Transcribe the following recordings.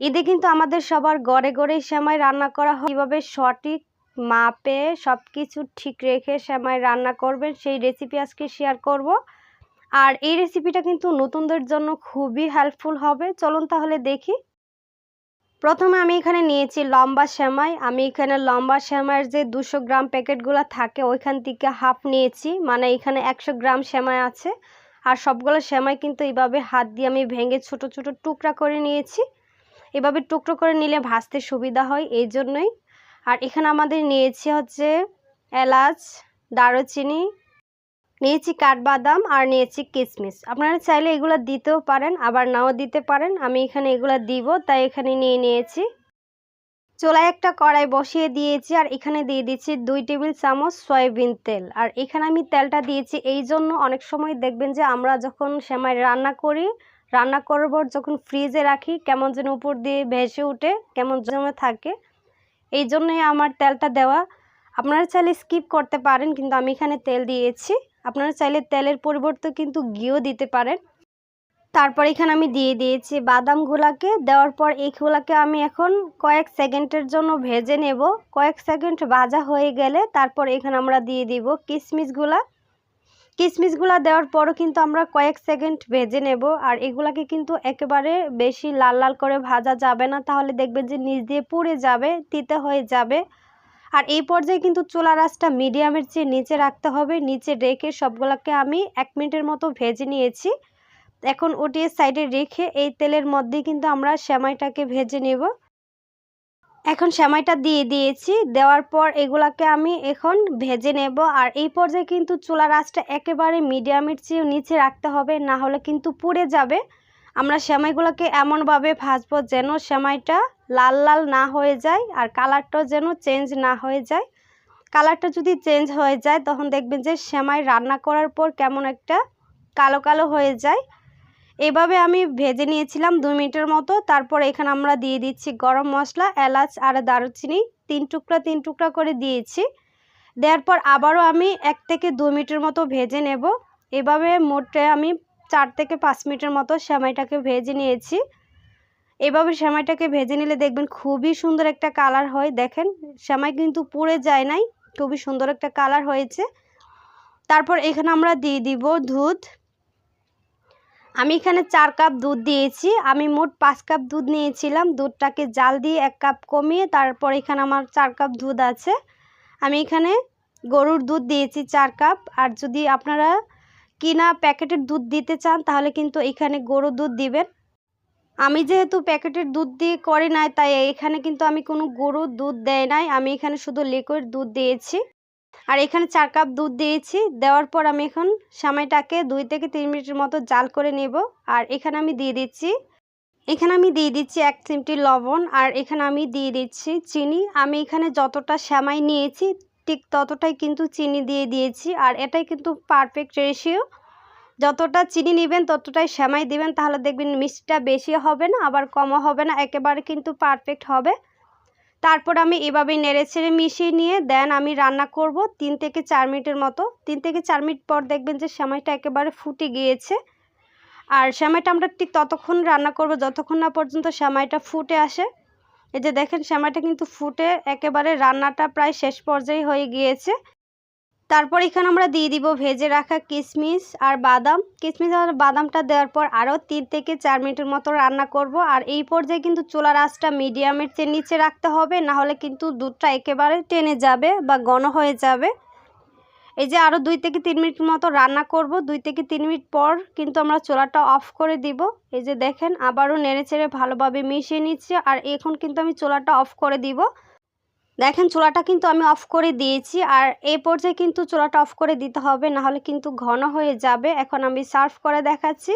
ঈদে কিন্তু আমাদের সবার গড়ে গড়ে সেমাই রান্না করা হয়। কীভাবে সঠিক মাপে সব কিছু ঠিক রেখে সেমাই রান্না করবেন, সেই রেসিপি আজকে শেয়ার করব। আর এই রেসিপিটা কিন্তু নতুনদের জন্য খুবই হেল্পফুল হবে। চলুন তাহলে দেখি। প্রথমে আমি এখানে নিয়েছি লম্বা সেমাই। আমি এখানে লম্বা সেমাইয়ের যে দুশো গ্রাম প্যাকেটগুলো থাকে, ওইখান থেকে হাফ নিয়েছি। মানে এখানে একশো গ্রাম সেমাই আছে। আর সবগুলো সেমাই কিন্তু এইভাবে হাত দিয়ে আমি ভেঙে ছোট ছোট টুকরা করে নিয়েছি। এভাবে টুকরো করে নিলে ভাজতে সুবিধা হয়, এই জন্যই। আর এখানে আমাদের নিয়েছি হচ্ছে এলাচ, দারুচিনি, নিয়েছি কাঠবাদাম আর নিয়েছি কিশমিশ আপনারা চাইলে এগুলো দিতেও পারেন, আবার নাও দিতে পারেন। আমি এখানে এগুলো দিব, তাই এখানে নিয়ে নিয়েছি। চোলায় একটা কড়াই বসিয়ে দিয়েছি, আর এখানে দিয়ে দিচ্ছি দুই টেবিল চামচ সয়াবিন তেল। আর এখানে আমি তেলটা দিয়েছি, এই জন্য অনেক সময় দেখবেন যে আমরা যখন সেমাই রান্না করি রান্না করব যখন ফ্রিজে রাখি, কেমন যেন উপর দিয়ে ভেসে উঠে, কেমন জমে থাকে। এই জন্যই আমার তেলটা দেওয়া। আপনারা চাইলে স্কিপ করতে পারেন, কিন্তু আমি এখানে তেল দিয়েছি। আপনারা চাইলে তেলের পরিবর্তে কিন্তু ঘিও দিতে পারেন। তারপর এখানে আমি দিয়ে দিয়েছি বাদামগুলাকে দেওয়ার পর এইগুলাকে আমি এখন কয়েক সেকেন্ডের জন্য ভেজে নেব। কয়েক সেকেন্ড ভাজা হয়ে গেলে তারপর এখানে আমরা দিয়ে দিব কিশমিশগুলা কিশমিশগুলো দেওয়ার পরও কিন্তু আমরা কয়েক সেকেন্ড ভেজে নেব, আর এগুলাকে কিন্তু একেবারে বেশি লাল লাল করে ভাজা যাবে না। তাহলে দেখবেন যে নিচ দিয়ে পুড়ে যাবে, তিতে হয়ে যাবে। আর এই পর্যায়ে কিন্তু চুলা রাসটা মিডিয়ামের চেয়ে নিচে রাখতে হবে। নিচে রেখে সবগুলোকে আমি এক মিনিটের মতো ভেজে নিয়েছি। এখন ওটিয়ে সাইডে রেখে এই তেলের মধ্যে কিন্তু আমরা সেমাইটাকে ভেজে নেব। এখন সেমাইটা দিয়ে দিয়েছি। দেওয়ার পর এগুলাকে আমি এখন ভেজে নেব। আর এই পর্যায়ে কিন্তু চুলার আঁচটা একেবারে মিডিয়ামের চেয়েও নিচে রাখতে হবে, না হলে কিন্তু পুড়ে যাবে। আমরা সেমাইগুলোকে এমনভাবে ভাজবো যেন সেমাইটা লাল লাল না হয়ে যায় আর কালারটাও যেন চেঞ্জ না হয়ে যায়। কালারটা যদি চেঞ্জ হয়ে যায়, তখন দেখবেন যে সেমাই রান্না করার পর কেমন একটা কালো কালো হয়ে যায়। এভাবে আমি ভেজে নিয়েছিলাম দু মিনিটের মতো। তারপর এখানে আমরা দিয়ে দিচ্ছি গরম মশলা, এলাচ আর দারুচিনি। তিন টুকরা তিন টুকরা করে দিয়েছি। দেওয়ার পর আবারও আমি এক থেকে দু মিনিটের মতো ভেজে নেব। এভাবে মোটে আমি চার থেকে পাঁচ মিনিটের মতো সেমাইটাকে ভেজে নিয়েছি। এভাবে সেমাইটাকে ভেজে নিলে দেখবেন খুবই সুন্দর একটা কালার হয়। দেখেন, সেমাই কিন্তু পুড়ে যায় নাই, খুবই সুন্দর একটা কালার হয়েছে। তারপর এখানে আমরা দিয়ে দিব দুধ। আমি এখানে চার কাপ দুধ দিয়েছি। আমি মোট পাঁচ কাপ দুধ নিয়েছিলাম। দুধটাকে জাল দিয়ে এক কাপ কমিয়ে তারপর এখানে আমার চার কাপ দুধ আছে। আমি এখানে গরুর দুধ দিয়েছি চার কাপ। আর যদি আপনারা কিনা প্যাকেটের দুধ দিতে চান, তাহলে কিন্তু এখানে গরুর দুধ দিবেন। আমি যেহেতু প্যাকেটের দুধ দিয়ে করি নাই, তাই এখানে কিন্তু আমি কোনো গরুর দুধ দেয় নাই। আমি এখানে শুধু লিকুইড দুধ দিয়েছি। আর এখানে চার কাপ দুধ দিয়েছি। দেওয়ার পর আমি এখন সামাইটাকে দুই থেকে তিন মিনিটের মতো জাল করে নেব। আর এখানে আমি দিয়ে দিচ্ছি, এখানে আমি দিয়ে দিচ্ছি এক চিমটি লবণ আর এখানে আমি দিয়ে দিচ্ছি চিনি। আমি এখানে যতটা শ্যামাই নিয়েছি ঠিক ততটাই কিন্তু চিনি দিয়ে দিয়েছি আর এটাই কিন্তু পারফেক্ট রেশিও। যতটা চিনি নেবেন ততটাই শ্যামাই দিবেন, তাহলে দেখবেন মিষ্টিটা বেশি হবে না, আবার কমও হবে না, একেবারে কিন্তু পারফেক্ট হবে। তারপর আমি এভাবে নেড়ে ছেড়ে মিশিয়ে নিয়ে দেন আমি রান্না করব তিন থেকে চার মিনিটের মতো। তিন থেকে চার মিনিট পর দেখবেন যে সেমাইটা একেবারে ফুটে গিয়েছে। আর সেমাইটা আমরা ঠিক ততক্ষণ রান্না করব যতক্ষণ না পর্যন্ত সেমাইটা ফুটে আসে। এই যে দেখেন, সেমাইটা কিন্তু ফুটে একেবারে রান্নাটা প্রায় শেষ পর্যায়ে হয়ে গিয়েছে। তারপর এখানে আমরা দিয়ে দিব ভেজে রাখা কিশমিশ আর বাদাম। কিশমিশ আর বাদামটা দেওয়ার পর আরও তিন থেকে চার মিনিটের মতো রান্না করব। আর এই পর্যায়ে কিন্তু চুলার আঁচটা মিডিয়ামের চেয়ে নিচে রাখতে হবে না হলে কিন্তু দুধটা একেবারে টেনে যাবে বা ঘন হয়ে যাবে। এই যে আরও দুই থেকে তিন মিনিট মতো রান্না করব। দুই থেকে তিন মিনিট পর কিন্তু আমরা চোলাটা অফ করে দিব। এই যে দেখেন, আবারও নেড়ে চেড়ে ভালোভাবে মিশিয়ে নিচ্ছে। আর এখন কিন্তু আমি চোলাটা অফ করে দিব। দেখেন চুলাটা কিন্তু আমি অফ করে দিয়েছি আর এই পর্যায়ে কিন্তু চুলাটা অফ করে দিতে হবে, নাহলে কিন্তু ঘন হয়ে যাবে। এখন আমি সার্ভ করে দেখাচ্ছি।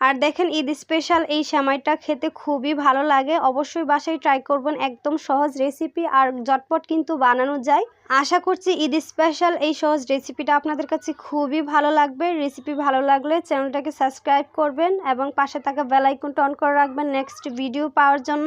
আর দেখেন ঈদ স্পেশাল এই সেমাইটা খেতে খুবই ভালো লাগে। অবশ্যই বাসায় ট্রাই করবেন, একদম সহজ রেসিপি আর জটপট কিন্তু বানানো যায়। আশা করছি ঈদ স্পেশাল এই সহজ রেসিপিটা আপনাদের কাছে খুবই ভালো লাগবে। রেসিপি ভালো লাগলে চ্যানেলটাকে সাবস্ক্রাইব করবেন এবং পাশে থাকা বেলাইকনটা অন করে রাখবেন নেক্সট ভিডিও পাওয়ার জন্য।